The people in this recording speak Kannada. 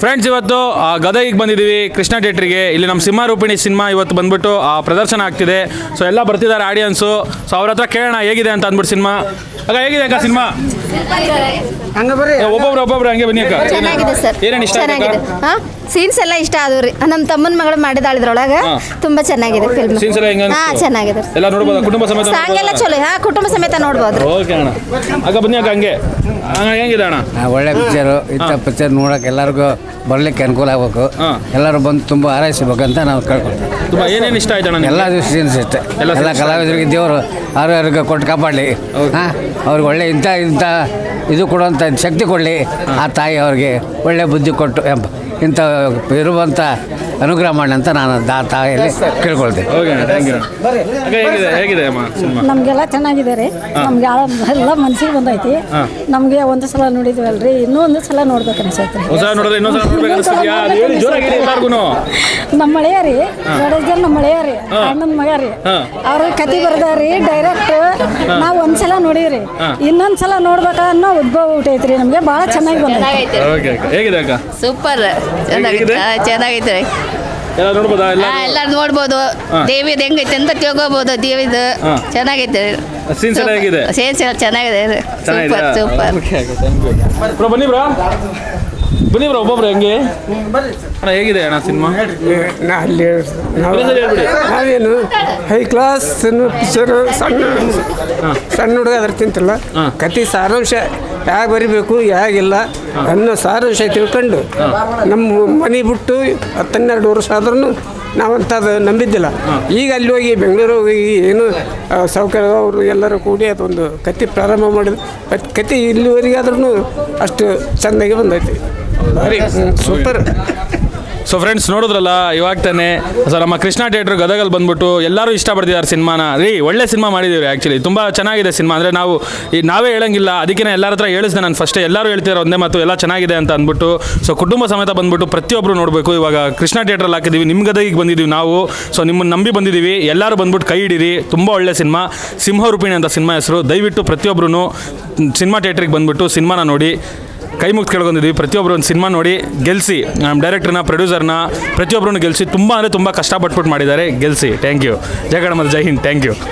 ಫ್ರೆಂಡ್ಸ್ ಇವತ್ತು ಆ, ಗದಗಿಗೆ ಬಂದಿದ್ದೀವಿ. ಕೃಷ್ಣ ಥಿಯೇಟ್ರಿಗೆ. ಇಲ್ಲಿ ನಮ್ಮ ಸಿಂಹಾರೂಪಿಣಿ ಸಿನಿಮಾ ಇವತ್ತು ಬಂದ್ಬಿಟ್ಟು ಆ ಪ್ರದರ್ಶನ ಆಗ್ತಿದೆ. ಸೊ ಎಲ್ಲ ಬರ್ತಿದ್ದಾರೆ ಆಡಿಯನ್ಸು. ಸೊ ಅವ್ರ ಹತ್ರ ಕೇಳೋಣ ಹೇಗಿದೆ ಅಂತ ಅಂದ್ಬಿಟ್ಟು ಸಿನಿಮಾ. ಅಕ್ಕ ಹೇಗಿದೆ ಅಕ್ಕ ಸಿನಿಮಾ? ಹಂಗ ಬರ್ರಿ. ಒಬ್ಬೊಬ್ರು ಒಬ್ಬೊಬ್ರು ಹಂಗೆ ಬನ್ನಿ ಅಕ್ಕ. ಚೆನ್ನಾಗಿದೆ ಸರ್. ಏನೇನು ಇಷ್ಟ ಆಯ್ತು ಚೆನ್ನಾಗಿದೆ. ಅಕ್ಕ? ಹಾ ಸೀನ್ಸ್ ಎಲ್ಲ ಇಷ್ಟ ಆದವು ರೀ ನಮ್ಮ ತಮ್ಮನ ಮಗಳು ಮಾಡಿದಾಳಿದ್ರೊಳಗೆ. ತುಂಬಾ ಚೆನ್ನಾಗಿದೆ ಫಿಲ್ಮ್ Scenes ಎಲ್ಲ ಹೆಂಗ್ ಹಾ ಚೆನ್ನಾಗಿದೆ. ಎಲ್ಲ ನೋಡಬಹುದು ಕುಟುಂಬ ಸಮೇತ ಸಾಂಗ್ ಎಲ್ಲ ಚಲೋ. ಹಾ ಕುಟುಂಬ ಸಮೇತ ನೋಡ್ಬೋದು ಓಕೆ ಅಣ್ಣ. ಅಕ್ಕ ಬನ್ನಿ ಅಕ್ಕ ಹಂಗೆ. ಅಣ್ಣ ಹೆಂಗಿದೆ ಅಣ್ಣ? ಆ, ಒಳ್ಳೆ ಪಿಕ್ಚರು ಇಂಥ ಪಿಕ್ಚರ್ ನೋಡಕ್ಕೆ ಎಲ್ಲರಿಗೂ ಬರ್ಲಿಕ್ಕೆ ಅನುಕೂಲ ಆಗಬೇಕು. ಹಾ. ಎಲ್ಲರೂ ಬಂದು ತುಂಬ ಅಂತ ನಾವು ಕೇಳ್ಕೊಳ್ತೀವಿ. ತುಂಬ ಏನೇನು ಇಷ್ಟ ಆಯ್ತು ಅಣ್ಣ ಎಲ್ಲ ಇಷ್ಟೇ. ಎಲ್ಲ ಕಲಾವಿದರಿಗೆ ದೇವರು ಆರೋಗ್ಯ ಕೊಟ್ಟು ಕಾಪಾಡಲಿ. ಹಾಂ ಅವ್ರಿಗೆ ಒಳ್ಳೆ ಇಂಥ ಇಂಥ ಇದು ಕೊಡುವಂಥ ಶಕ್ತಿ ಕೊಡಲಿ. ಆ ತಾಯಿ ಅವ್ರಿಗೆ ಒಳ್ಳೆ ಬುದ್ಧಿ ಕೊಟ್ಟು ಎಂಬ ಇಂಥ ಇರುವಂಥ ಅನುಗ್ರಹ ಮಾಡಿ ಅಂತ ನಾನು ದಾ ತಾಯಿಯಲ್ಲಿ ಕೇಳ್ಕೊಳ್ತೀನಿ ಓಕೆ ಅಣ್ಣ ಥ್ಯಾಂಕ್ ಯು ಅಕ್ಕ ಹೇಗಿದೆ? ಹೇಗಿದೆ ಅಮ್ಮ ಸಿನಿಮಾ? ನಮಗೆಲ್ಲ ಚೆನ್ನಾಗಿದೆ ರೀ ನಮ್ಗೆ ಎಲ್ಲ ಮನ್ಸಿಗೆ ಬಂದೈತಿ. ನಮಗೆ ಒಂದು ಸಲ ನೋಡಿದ್ವಲ್ರಿ ಇನ್ನೂ ಒಂದು ಸಲ ನೋಡ್ಬೇಕು ಅನ್ಸೈತ್ರಿ ಹೊಸ ನೋಡಿದ್ರೆ ಇನ್ನೊಂದು ಸಲ ನೋಡ್ಬೇಕು ಅನಿಸ್ತಿದ್ಯಾ ಅದು ಹೇಳಿ ಜೋರಾಗಿ ಹೇಳಿ ಎಲ್ಲಾರ್ಗು ನಮ್ಮ ಮಳೆಯ ರೀ ನಮ್ಮ ಮಳೆಯ ರೀ ಅಣ್ಣನ ಮಗ ರೀ ಹಾ. ಅವ್ರ ಕತೆ ಬರ್ದಾರಿ ಡೈರೆಕ್ಟ್ ನಾವು ಒಂದ್ಸಲ ನೋಡೀವ್ರಿ. ಇನ್ನೊಂದ್ ಸಲ ನೋಡ್ಬೇಕ ಅನ್ನೋ ಉದ್ಭವ ಹುಟ್ಟೈತ್ರಿ ನಮ್ಗೆ ಬಹಳ ಚೆನ್ನಾಗಿ ಬಂದೈತಿ. ಓಕೆ ಅಕ್ಕ. ಹೇಗಿದೆ ಅಕ್ಕ? ಸೂಪರ್? ಚೆನ್ನಾಗಿದೆ ಹಾ, ಚೆನ್ನಾಗಿದೆ ಎಲ್ಲ ನೋಡ್ಬೋದಾ? ಎಲ್ಲ ನೋಡ್ಬೋದು? ದೇವಿ ದೇವಿದು ಹೆಂಗೈತೆ ಅಂತ ತಿಳ್ಕೊಬೋದು ದೇವಿದು. ಚೆನ್ನಾಗೈತೆ. Scenes ಎಲ್ಲ ಹೇಗಿದೆ? ಸೀನ್ಸ್ ಎಲ್ಲ ಚೆನ್ನಾಗಿದೆ. Super super. ಬ್ರೋ ಬನ್ನಿ ಬ್ರೋ. ಬನ್ನಿ ಬ್ರೋ ಒಬ್ಬೊಬ್ರು ಹೆಂಗೆ? ಅಣ್ಣ ಹೇಗಿದೆ ಅಣ್ಣ ಸಿನಿಮಾ? ನಾ ಅಲ್ಲಿ ನಾವು. ನಾವೇನು ಹೈ ಕ್ಲಾಸ್ ಪಿಕ್ಚರ್ ಸಣ್ಣ ಸಣ್ಣ ಹುಡುಗ ಅದ್ರ ತಿಂತಿಲ್ಲ. ಕತಿ ಸಾರಾಂಶ ಯಾಕೆ ಬರಿಬೇಕು ಹೇಗಿಲ್ಲ ಅನ್ನೋ ಸಾರಾಂಶ ತಿಳ್ಕೊಂಡು ನಮ್ಮ ಮನೆ ಬಿಟ್ಟು ಹತ್ತನ್ನೆರಡು ವರ್ಷ ಆದ್ರೂ ನಾವಂಥದ್ದು ನಂಬಿದ್ದಿಲ್ಲ. ಈಗ ಅಲ್ಲಿ ಹೋಗಿ ಬೆಂಗಳೂರು ಹೋಗಿ ಏನು ಸೌಕರ್ಯ ಅವರು ಎಲ್ಲರೂ ಕೂಡಿ ಅದೊಂದು ಕತೆ ಪ್ರಾರಂಭ ಮಾಡಿದ್ರು. ಬಟ್ ಕತೆ ಇಲ್ಲಿವರೆಗೆ ಆದ್ರೂ ಅಷ್ಟು ಚೆಂದಾಗಿ ಬಂದೈತಿ. ಸೂಪರ್. ಸೊ ಫ್ರೆಂಡ್ಸ್ ನೋಡಿದ್ರಲ್ಲ, ಇವಾಗ ತಾನೆ ಸೊ ನಮ್ಮ ಕೃಷ್ಣ ಥಿಯೇಟ್ರ್ ಗದಗಲ್ಲಿ ಬಂದ್ಬಿಟ್ಟು ಎಲ್ಲರೂ ಇಷ್ಟಪಡ್ತಿದ್ದಾರೆ ಸಿನಿಮಾನ. ರೀ, ಒಳ್ಳೆ ಸಿನಿಮಾ ಮಾಡಿದ್ದೀವಿ ಆ್ಯಕ್ಚುಲಿ ತುಂಬ ಚೆನ್ನಾಗಿದೆ ಸಿನಿಮಾ. ಅಂದರೆ ನಾವು, ಈ, ನಾವೇ ಹೇಳಂಗಿಲ್ಲ ಅದಕ್ಕೆ ಎಲ್ಲರ ಹತ್ರ ಹೇಳಿಸ್ದೆ ನಾನು ಫಸ್ಟೇ ಎಲ್ಲರೂ ಹೇಳ್ತಿದ್ದಾರೆ ಒಂದೇ ಮಾತು, ಎಲ್ಲ ಚೆನ್ನಾಗಿದೆ ಅಂತ ಅಂದ್ಬಿಟ್ಟು. ಸೊ ಕುಟುಂಬ ಸಮೇತ ಬಂದ್ಬಿಟ್ಟು ಪ್ರತಿಯೊಬ್ಬರು ನೋಡಬೇಕು. ಇವಾಗ ಕೃಷ್ಣ ಥಿಯೇಟ್ರಲ್ಲಿ ಹಾಕಿದ್ದೀವಿ ನಿಮ್ಮ ಗದಗಿಗೆ ಬಂದಿದ್ದೀವಿ ನಾವು. ಸೊ ನಿಮ್ಮನ್ನು ನಂಬಿ ಬಂದಿದ್ದೀವಿ ಎಲ್ಲರೂ ಬಂದ್ಬಿಟ್ಟು ಕೈ ಹಿಡೀರಿ. ತುಂಬ ಒಳ್ಳೆ ಸಿನಿಮಾ. ಸಿಂಹರೂಪಿಣಿ ಅಂತ ಸಿನಿಮಾ ಹೆಸರು. ದಯವಿಟ್ಟು ಪ್ರತಿಯೊಬ್ಬರೂ ಸಿನಿಮಾ ಥಿಯೇಟ್ರಿಗೆ ಬಂದ್ಬಿಟ್ಟು ಸಿನಿಮಾನ ನೋಡಿ. ಕೈ ಮುಗ್ದು ಕೇಳ್ಕೊಂಡಿದ್ವಿ. ಪ್ರತಿಯೊಬ್ಬರು ಒಂದು ಸಿನಿಮಾ ನೋಡಿ ಗೆಲ್ಲಿಸಿ ನಮ್ಮ ಡೈರೆಕ್ಟರ್ನ ಪ್ರೊಡ್ಯೂಸರ್ನ ಪ್ರತಿಯೊಬ್ಬರನ್ನು ಗೆಲ್ಲಿಸಿ ತುಂಬ ಅಂದರೆ ತುಂಬ ಕಷ್ಟಪಟ್ಬಿಟ್ಟು ಮಾಡಿದ್ದಾರೆ. ಗೆಲ್ಸಿ. Thank you. ಜಯ ಗಣ ಜೈ ಹಿಂದ್. Thank you.